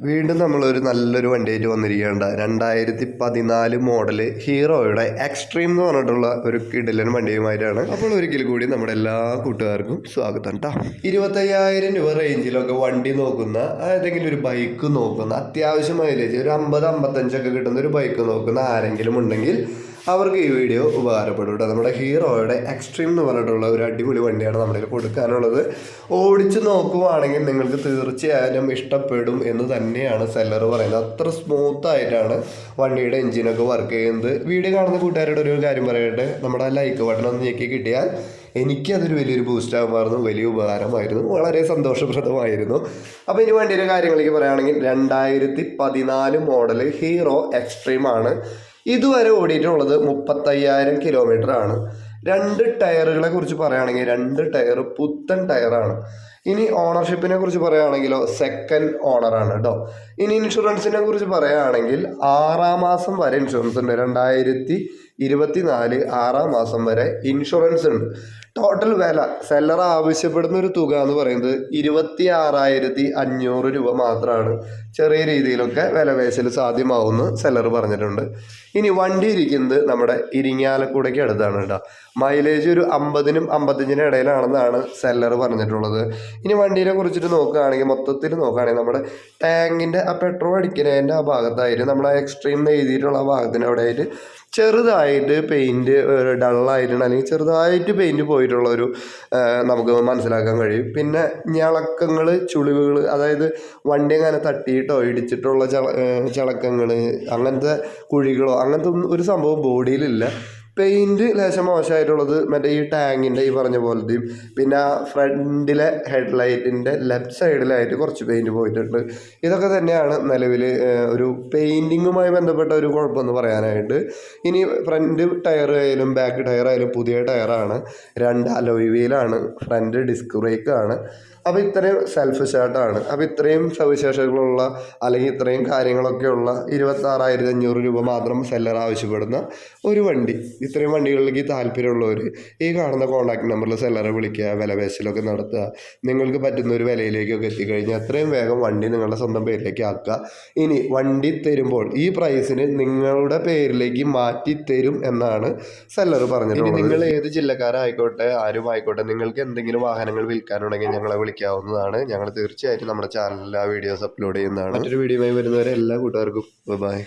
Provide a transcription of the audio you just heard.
വീണ്ടും നമ്മളൊരു നല്ലൊരു വണ്ടിയായിട്ട് വന്നിരിക്കുകയുണ്ട് രണ്ടായിരത്തി പതിനാല് മോഡൽ ഹീറോയുടെ എക്സ്ട്രീം എന്ന് പറഞ്ഞിട്ടുള്ള ഒരു കിടലൻ വണ്ടിയുമായിട്ടാണ്. അപ്പോൾ ഒരിക്കൽ കൂടി നമ്മുടെ എല്ലാ കൂട്ടുകാർക്കും സ്വാഗതം കേട്ടോ ഇരുപത്തയ്യായിരം രൂപ റേഞ്ചിലൊക്കെ വണ്ടി നോക്കുന്ന ഏതെങ്കിലും ഒരു ബൈക്ക് നോക്കുന്ന അത്യാവശ്യം മൈലേജ് ഒരു അമ്പത് അമ്പത്തഞ്ചൊക്കെ കിട്ടുന്ന ഒരു ബൈക്ക് നോക്കുന്ന ആരെങ്കിലും ഉണ്ടെങ്കിൽ അവർക്ക് ഈ വീഡിയോ ഉപകാരപ്പെടും കേട്ടോ. നമ്മുടെ ഹീറോയുടെ എക്സ്ട്രീം എന്ന് പറഞ്ഞിട്ടുള്ള ഒരു അടിപൊളി വണ്ടിയാണ് നമ്മുടെ കൊടുക്കാനുള്ളത്. ഓടിച്ച് നോക്കുവാണെങ്കിൽ നിങ്ങൾക്ക് തീർച്ചയായും ഇഷ്ടപ്പെടും എന്ന് തന്നെയാണ് സെല്ലർ പറയുന്നത്. അത്ര സ്മൂത്ത് ആയിട്ടാണ് വണ്ടിയുടെ എഞ്ചിനൊക്കെ വർക്ക് ചെയ്യുന്നത്. വീഡിയോ കാണുന്ന കൂട്ടുകാരുടെ ഒരു കാര്യം പറയട്ടെ. നമ്മുടെ ലൈക്ക് ബട്ടൺ ഒന്ന് ഞെക്കി കിട്ടിയാൽ എനിക്കതൊരു വലിയൊരു ബൂസ്റ്റാകുമായിരുന്നു വലിയ ഉപകാരമായിരുന്നു വളരെ സന്തോഷപ്രദമായിരുന്നു. അപ്പോൾ ഇനി വണ്ടിയുടെ കാര്യങ്ങളിലേക്ക് പറയുകയാണെങ്കിൽ രണ്ടായിരത്തി പതിനാല് മോഡൽ ഹീറോ എക്സ്ട്രീം ആണ്. ഇതുവരെ ഓടിയിട്ടുള്ളത് മുപ്പത്തയ്യായിരം കിലോമീറ്റർ ആണ്. രണ്ട് ടയറുകളെ കുറിച്ച് പറയുകയാണെങ്കിൽ രണ്ട് ടയർ പുത്തൻ ടയറാണ്. ഇനി ഓണർഷിപ്പിനെ കുറിച്ച് പറയുകയാണെങ്കിലോ സെക്കൻഡ് ഓണറാണ് കേട്ടോ ഇനി ഇൻഷുറൻസിനെ കുറിച്ച് പറയുകയാണെങ്കിൽ ആറാം മാസം വരെ ഇൻഷുറൻസ് ഉണ്ട്. രണ്ടായിരത്തി ഇരുപത്തി നാല് ആറാം മാസം വരെ ഇൻഷുറൻസ് ഉണ്ട്. ടോട്ടൽ വില. സെല്ലർ ആവശ്യപ്പെടുന്ന ഒരു തുക എന്ന് പറയുന്നത് ഇരുപത്തി ആറായിരത്തി അഞ്ഞൂറ് രൂപ മാത്രമാണ്. ചെറിയ രീതിയിലൊക്കെ വില പേശൽ സാധ്യമാവുമെന്ന് സെല്ലർ പറഞ്ഞിട്ടുണ്ട്. ഇനി വണ്ടി ഇരിക്കുന്നത് നമ്മുടെ ഇരിങ്ങാലക്കുടയ്ക്ക് അടുത്താണ് കേട്ടോ. മൈലേജ് ഒരു അമ്പതിനും അമ്പത്തഞ്ചിനും ഇടയിലാണെന്നാണ് സെല്ലർ പറഞ്ഞിട്ടുള്ളത്. ഇനി വണ്ടീനെ കുറിച്ചിട്ട് നോക്കുകയാണെങ്കിൽ മൊത്തത്തിൽ നോക്കുകയാണെങ്കിൽ നമ്മുടെ ടാങ്കിന്റെ ആ പെട്രോൾ അടിക്കുന്നതിന്റെ ആ ഭാഗത്തായിട്ട് നമ്മുടെ എക്സ്ട്രീം എഴുതിയിട്ടുള്ള ഭാഗത്തിന്റെ ഭാഗത്തിന് അവിടെ ആയിട്ട് ചെറുതായിട്ട് പെയിന്റ് ഡള്ളായിട്ടുണ്ട് അല്ലെങ്കിൽ ചെറുതായിട്ട് പെയിന്റ് പോയിട്ടുള്ള ഒരു നമുക്ക് മനസ്സിലാക്കാൻ കഴിയും. പിന്നെ ഞളക്കങ്ങൾ ചുളിവുകൾ അതായത് വണ്ടി അങ്ങനെ തട്ടിയിട്ടോ ഇടിച്ചിട്ടുള്ള ചള ചളക്കങ്ങൾ അങ്ങനത്തെ കുഴികളോ അങ്ങനത്തെ ഒന്നും ഒരു സംഭവം ബോഡിയിലില്ല പെയിന്റ് ലേശം മോശമായിട്ടുള്ളത് മറ്റേ ഈ ടാങ്കിന്റെ ഈ പറഞ്ഞ പോലത്തെയും പിന്നെ ഫ്രണ്ടിലെ ഹെഡ് ഹെഡ്ലൈറ്റിന്റെ ലെഫ്റ്റ് സൈഡിലായിട്ട് കുറച്ച് പെയിന്റ് പോയിട്ടുണ്ട്. ഇതൊക്കെ തന്നെയാണ് നിലവിൽ ഒരു പെയിന്റിങ്ങുമായി ബന്ധപ്പെട്ട ഒരു കുഴപ്പമെന്ന് പറയാനായിട്ട്. ഇനി ഫ്രണ്ട് ടയർ ആയാലും ബാക്ക് ടയർ ആയാലും പുതിയ ടയറാണ്. രണ്ട് അലോയ് വീലാണ് ഫ്രണ്ട് ഡിസ്ക് ബ്രേക്കാണ്. അപ്പോൾ ഇത്രയും സെൽഫ് ഷാർട്ടാണ്. അപ്പോൾ ഇത്രയും സവിശേഷതകളുള്ള അല്ലെങ്കിൽ ഇത്രയും കാര്യങ്ങളൊക്കെയുള്ള ഇരുപത്താറായിരത്തി അഞ്ഞൂറ് രൂപ മാത്രം സെല്ലർ ആവശ്യപ്പെടുന്ന ഒരു വണ്ടി. ഇത്രയും വണ്ടികളിലേക്ക് താല്പര്യമുള്ളവർ ഈ കാണുന്ന കോൺടാക്ട് നമ്പറിൽ സെല്ലറെ വിളിക്കുക വില പേശലൊക്കെ നടത്തുക നിങ്ങൾക്ക് പറ്റുന്ന ഒരു വിലയിലേക്കൊക്കെ എത്തിക്കഴിഞ്ഞാൽ എത്രയും വേഗം വണ്ടി നിങ്ങളുടെ സ്വന്തം പേരിലേക്ക് ആക്കുക. ഇനി വണ്ടി തരുമ്പോൾ ഈ പ്രൈസിന് നിങ്ങളുടെ പേരിലേക്ക് മാറ്റി തരും എന്നാണ് സെല്ലർ പറഞ്ഞത് നിങ്ങൾ ഏത് ജില്ലക്കാരായിക്കോട്ടെ ആരും ആയിക്കോട്ടെ നിങ്ങൾക്ക് എന്തെങ്കിലും വാഹനങ്ങൾ വിൽക്കാനുണ്ടെങ്കിൽ ഞങ്ങളെ വിളിക്കാവുന്നതാണ്. ഞങ്ങൾ തീർച്ചയായിട്ടും നമ്മുടെ ചാനലിൽ ആ വീഡിയോസ് അപ്ലോഡ് ചെയ്യുന്നതാണ്. മറ്റൊരു വീഡിയോയുമായി വരുന്നവരെ എല്ലാ കൂട്ടുകാർക്കും ബൈ